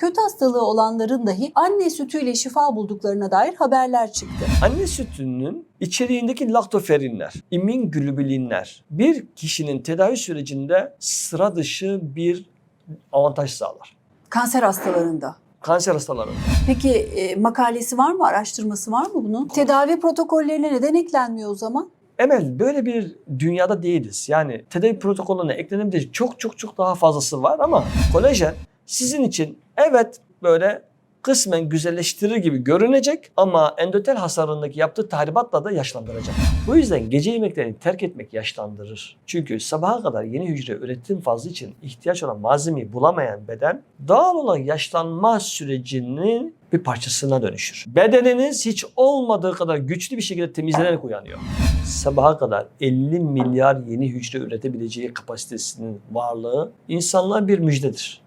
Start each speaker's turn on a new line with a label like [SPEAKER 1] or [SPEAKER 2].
[SPEAKER 1] kötü hastalığı olanların dahi anne sütüyle şifa bulduklarına dair haberler çıktı.
[SPEAKER 2] Anne sütünün içeriğindeki laktoferinler, immünglobulinler bir kişinin tedavi sürecinde sıra dışı bir avantaj sağlar.
[SPEAKER 1] Kanser hastalarında.
[SPEAKER 2] Kanser hastalarında.
[SPEAKER 1] Peki e, makalesi var mı, araştırması var mı bunun? Tedavi protokollerine neden eklenmiyor o zaman?
[SPEAKER 2] Emel böyle bir dünyada değiliz. Yani tedavi protokolüne eklenebilecek çok çok çok daha fazlası var ama kolajen sizin için evet böyle kısmen güzelleştirir gibi görünecek ama endotel hasarındaki yaptığı tahribatla da yaşlandıracak. Bu yüzden gece yemeklerini terk etmek yaşlandırır. Çünkü sabaha kadar yeni hücre üretim fazla için ihtiyaç olan malzemeyi bulamayan beden doğal olarak yaşlanma sürecinin bir parçasına dönüşür. Bedeniniz hiç olmadığı kadar güçlü bir şekilde temizlenerek uyanıyor. Sabaha kadar 50 milyar yeni hücre üretebileceği kapasitesinin varlığı insanlığa bir müjdedir.